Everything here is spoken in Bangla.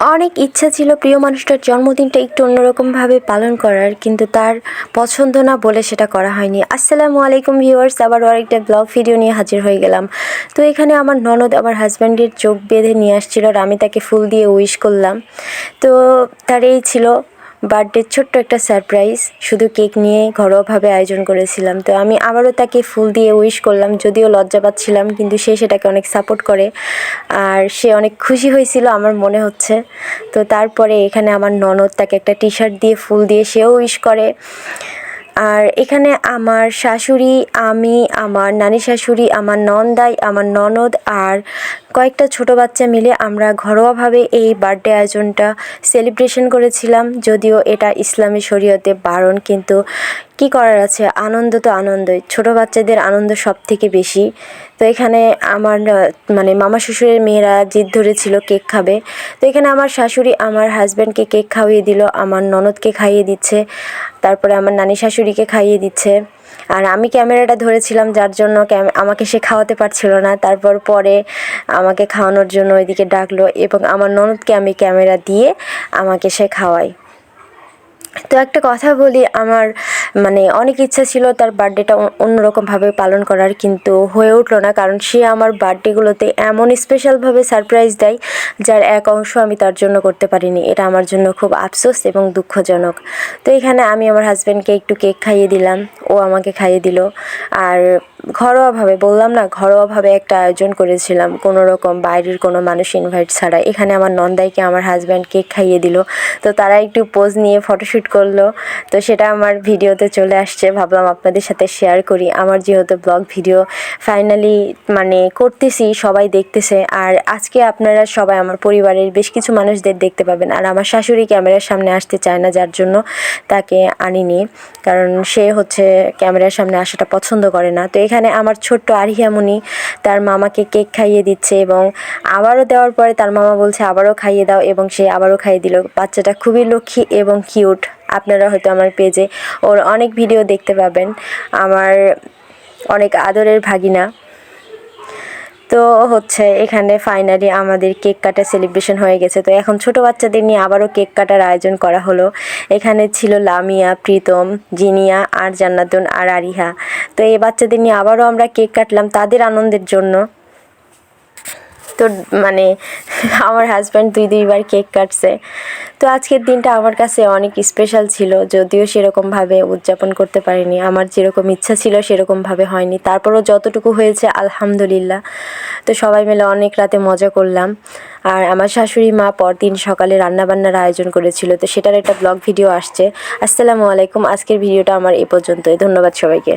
অনেক ইচ্ছা ছিল প্রিয় মানুষটার জন্মদিনটা একটু অন্যরকমভাবে পালন করার, কিন্তু তার পছন্দ না বলে সেটা করা হয়নি। আসসালামু আলাইকুম ভিউয়ার্স, আবার আরেকটা ব্লগ ভিডিও নিয়ে হাজির হয়ে গেলাম। তো এখানে আমার ননদ আমার হাজব্যান্ডের চোখ বেঁধে নিয়ে আসছিল আর আমি তাকে ফুল দিয়ে উইশ করলাম। তো তার এই ছিল বার্থডের ছোট্ট একটা সারপ্রাইজ শুধু কেক নিয়ে ঘরোয়াভাবে আয়োজন করেছিলাম। তো আমি আবারও তাকে ফুল দিয়ে উইশ করলাম, যদিও লজ্জা পাচ্ছিলাম, কিন্তু সে সেটাকে অনেক সাপোর্ট করে। আর সে অনেক খুশি হয়েছিল, আমার মনে হচ্ছে। তো তারপরে এখানে আমার ননদ তাকে একটা টি শার্ট দিয়ে ফুল দিয়ে সেও উইশ করে। আর এখানে আমার শাশুড়ি, আমি, আমার নানি শাশুড়ি, আমার নন্দাই, আমার ননদ আর কয়েকটা ছোট বাচ্চা মিলে আমরা ঘরোয়াভাবে এই বার্থডে আয়োজনটা সেলিব্রেশন করেছিলাম। যদিও এটা ইসলামী শরীয়তে বারণ, কিন্তু কি করার আছে? আনন্দ তো আনন্দই। ছোট বাচ্চাদের আনন্দ সব থেকে বেশি। তো এখানে আমার মানে মামা শ্বশুরের মেয়েরা জিদ ধরেছিল কেক খাবে। তো এখানে আমার শাশুড়ি আমার হাজব্যান্ডকে কেক খাইয়ে দিল, আমার ননদকে খাইয়ে দিচ্ছে, তারপরে আমার নানি শাশুড়িকে খাইয়ে দিচ্ছে। আর আমি ক্যামেরাটা ধরেছিলাম, যার জন্য আমাকে সে খাওয়াতে পারছিল না। তারপর পরে আমাকে খাওয়ানোর জন্য ওইদিকে ডাকলো এবং আমার ননদকে আমি ক্যামেরা দিয়ে আমাকে সে খাওয়াই তো একটা কথা বলি, আমার মানে অনেক ইচ্ছা ছিল তার বার্থডেটা অন্যরকমভাবে পালন করার, কিন্তু হয়ে উঠল না। কারণ সে আমার বার্থডেগুলোতে এমন স্পেশালভাবে সারপ্রাইজ দেয়, যার এক অংশ আমি তার জন্য করতে পারিনি। এটা আমার জন্য খুব আফসোস এবং দুঃখজনক। তো এখানে আমি আমার হাজব্যান্ডকে একটু কেক খাইয়ে দিলাম। ও আমাকে খাইয়ে দিল। আর ঘরোয়াভাবে, বললাম না, ঘরোয়াভাবে একটা আয়োজন করেছিলাম। কোনো রকম বাইরের কোনো মানুষ ইনভাইট ছাড়া। এখানে আমার নন্দাইকে আমার হাজব্যান্ড কেক খাইয়ে দিল। তো তারা একটু পোজ নিয়ে ফটোশ্যুট করল। তো সেটা আমার ভিডিওতে চলে আসছে, ভাবলাম আপনাদের সাথে শেয়ার করি। আমার যেহেতু ব্লগ ভিডিও ফাইনালি মানে করতেছি, সবাই দেখতেছে। আর আজকে আপনারা সবাই আমার পরিবারের বেশ কিছু মানুষদের দেখতে পাবেন। আর আমার শাশুড়ি ক্যামেরার সামনে আসতে চায় না, যার জন্য তাকে আনিনি। কারণ সে হচ্ছে ক্যামেরার সামনে আসাটা পছন্দ করে না। তো এখানে আমার ছোট্ট আরিয়ামণি তার মামাকে কেক খাইয়ে দিচ্ছে এবং আবারও দেওয়ার পরে তার মামা বলছে, আবারও খাইয়ে দাও। এবং সে আবারও খাইয়ে দিল। বাচ্চাটা খুবই লক্ষ্মী এবং কিউট আপনারা হয়তো আমার পেজে ওর অনেক ভিডিও দেখতে পাবেন। আমার অনেক আদরের ভাগিনা। তো হচ্ছে এখানে ফাইনালি আমাদের কেক কাটা সেলিব্রেশন হয়ে গেছে। তো এখন ছোট বাচ্চাদের নিয়ে আবারও কেক কাটার আয়োজন করা হলো। এখানে ছিল লামিয়া, প্রীতম, জিনিয়া, আর জান্নাতুন, আর আরিহা। তো এই বাচ্চাদের নিয়ে আবারও আমরা কেক কাটলাম তাদের আনন্দের জন্য। তো মানে আমার হাজব্যান্ড দুই দুইবার কেক কাটছে। তো আজকের দিনটা আমার কাছে অনেক স্পেশাল ছিল, যদিও সেরকমভাবে উদযাপন করতে পারিনি। আমার যেরকম ইচ্ছা ছিল সেরকমভাবে হয়নি। তারপরও যতটুকু হয়েছে, আলহামদুলিল্লাহ। তো সবাই মিলে অনেক রাতে মজা করলাম। আর আমার শাশুড়ি মা পরদিন সকালে রান্নাবান্নার আয়োজন করেছিল, তো সেটার একটা ব্লগ ভিডিও আসছে। আসসালামু আলাইকুম, আজকের ভিডিওটা আমার এ পর্যন্তই। ধন্যবাদ সবাইকে।